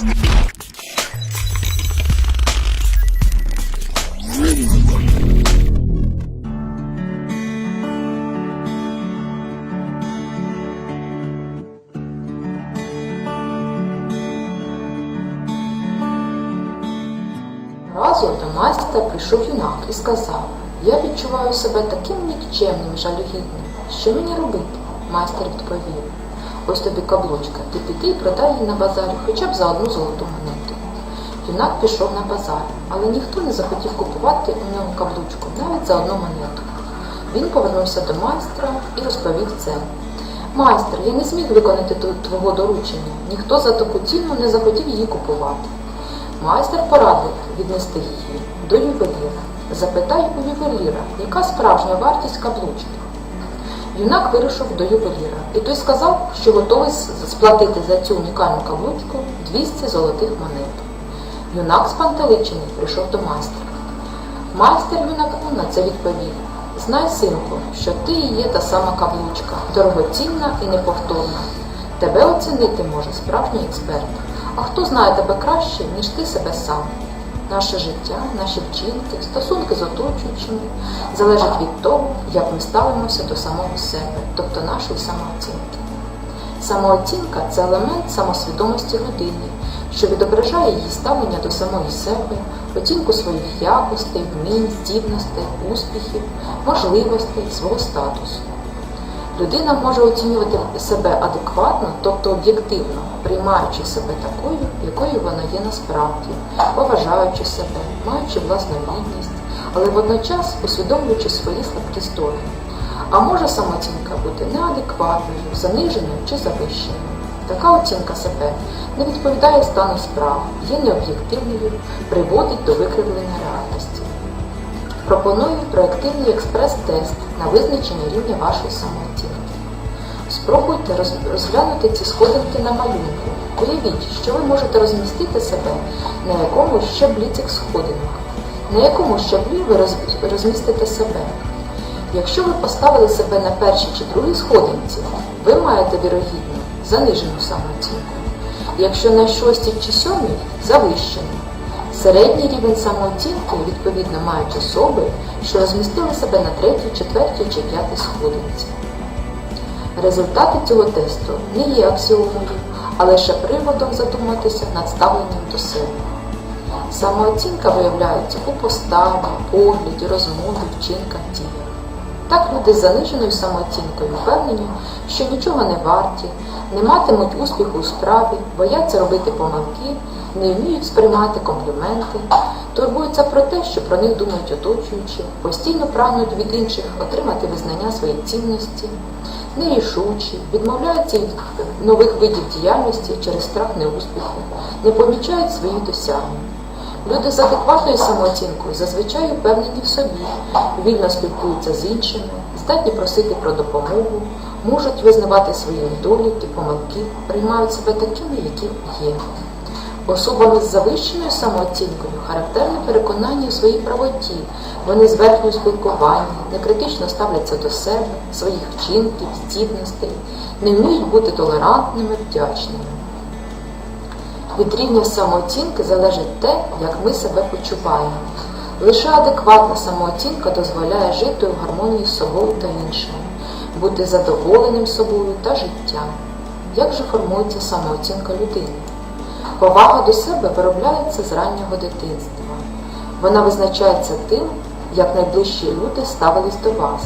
Разом до майстра прийшов юнак і сказав, я відчуваю себе таким нікчемним, жалюгідним. Що мені робити? Майстер відповів, ось тобі каблучка, ти піди і продай її на базарі хоча б за одну золоту монету. Юнак пішов на базар, але ніхто не захотів купувати у нього каблучку навіть за одну монету. Він повернувся до майстра і розповів це. Майстер, я не зміг виконати твого доручення. Ніхто за таку ціну не захотів її купувати. Майстер порадив віднести її до ювеліра. Запитай у ювеліра, яка справжня вартість каблучки. Юнак вирушив до ювеліра, і той сказав, що готовий сплатити за цю унікальну каблучку 200 золотих монет. Юнак спантеличений прийшов до майстра. Майстер юнаку на це відповів: Знай, синку, що ти і є та сама каблучка, дорогоцінна і неповторна. Тебе оцінити може справжній експерт. А хто знає тебе краще, ніж ти себе сам? Наше життя, наші вчинки, стосунки з оточуючими залежать від того, як ми ставимося до самого себе, тобто нашої самооцінки. Самооцінка це елемент самосвідомості людини, що відображає її ставлення до самої себе, оцінку своїх якостей, вмінь, здібностей, успіхів, можливостей, свого статусу. Людина може оцінювати себе адекватно, тобто об'єктивно, приймаючи себе такою, якою вона є насправді, поважаючи себе, маючи власну гідність, але водночас усвідомлюючи свої слабкі сторони. А може самооцінка бути неадекватною, заниженою чи завищеною. Така оцінка себе не відповідає стану справ, є необ'єктивною, приводить до викривлення реальності. Пропоную проактивний експрес-тест на визначення рівня вашої самооцінки. Спробуйте розглянути ці сходинки на малюнку. Уявіть, що ви можете розмістити себе на якомусь щаблі цих сходинок. На якому щаблі ви розмістите себе. Якщо ви поставили себе на першій чи другій сходинці, ви маєте вірогідно занижену самооцінку. Якщо на шостій чи сьомій завищену. Середній рівень самооцінки відповідно мають особи, що розмістили себе на третій, четвертій чи п'ятій сходинці. Результати цього тесту не є аксіомою, а лише приводом задуматися над ставленням до себе. Самооцінка виявляється у поставі, погляді, розмові, вчинках, діях. Так люди з заниженою самооцінкою впевнені, що нічого не варті, не матимуть успіху у справі, бояться робити помилки, не вміють сприймати компліменти, турбуються про те, що про них думають оточуючі, постійно прагнуть від інших отримати визнання своєї цінності, нерішучі, відмовляються від нових видів діяльності через страх неуспіху, не помічають свої досягнення. Люди з адекватною самооцінкою зазвичай впевнені в собі, вільно спілкуються з іншими, здатні просити про допомогу, можуть визнавати свої недоліки, помилки, приймають себе такими, які є. Особами з завищеною самооцінкою характерне переконання у своїй правоті. Вони зверхні у спілкуванні, некритично ставляться до себе, своїх вчинків, здібностей, не вміють бути толерантними, вдячними. Від рівня самооцінки залежить те, як ми себе почуваємо. Лише адекватна самооцінка дозволяє жити у гармонії з собою та іншими, бути задоволеним собою та життям. Як же формується самооцінка людини? Повага до себе виробляється з раннього дитинства. Вона визначається тим, як найближчі люди ставились до вас.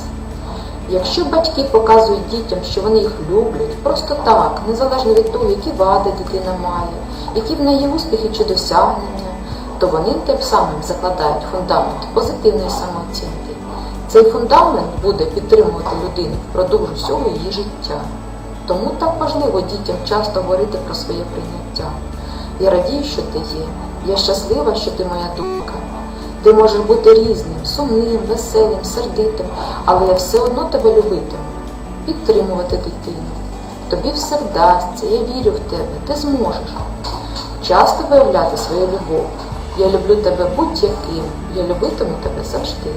Якщо батьки показують дітям, що вони їх люблять, просто так, незалежно від того, які вади дитина має, які в неї успіхи чи досягнення, то вони тим самим закладають фундамент позитивної самооцінки. Цей фундамент буде підтримувати людину впродовж усього її життя. Тому так важливо дітям часто говорити про своє прийняття. Я радію, що ти є. Я щаслива, що ти моя думка. Ти можеш бути різним, сумним, веселим, сердитим, але я все одно тебе любитиму. Підтримувати дитину. Тобі все вдасться, я вірю в тебе, ти зможеш. Часто виявляти свою любов. Я люблю тебе будь-яким, я любитиму тебе завжди.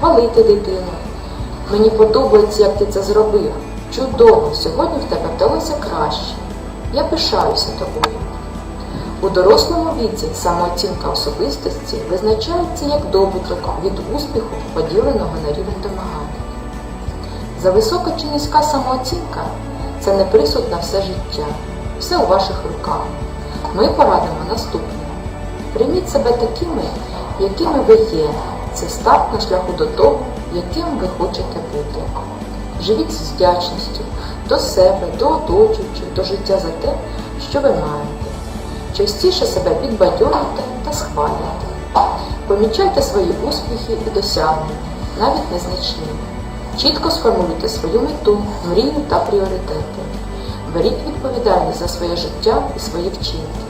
Хвалити дитину. Мені подобається, як ти це зробив. Чудово, сьогодні в тебе вдалося краще. Я пишаюся тобою. У дорослому віці самооцінка особистості визначається як добуток від успіху, поділеного на рівень домагання. За висока чи низька самооцінка це не присуд на все життя. Все у ваших руках. Ми порадимо наступне. Прийміть себе такими, якими ви є. Це старт на шляху до того, яким ви хочете бути. Живіть з вдячністю до себе, до оточуючих, до життя за те, що ви маєте. Частіше себе підбадьорюйте та схвалюйте. Помічайте свої успіхи і досягнення, навіть незначні. Чітко сформулюйте свою мету, мрію та пріоритети. Беріть відповідальність за своє життя і свої вчинки.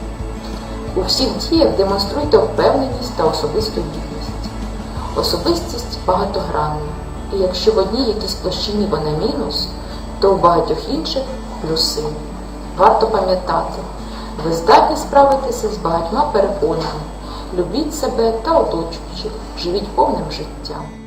У всіх діях демонструйте впевненість та особисту гідність. Особистість багатогранна, і якщо в одній якійсь площині вона мінус, то у багатьох інших плюси. Варто пам'ятати, ви здатні справитися з багатьма перепонами. Любіть себе та оточуючих, живіть повним життям.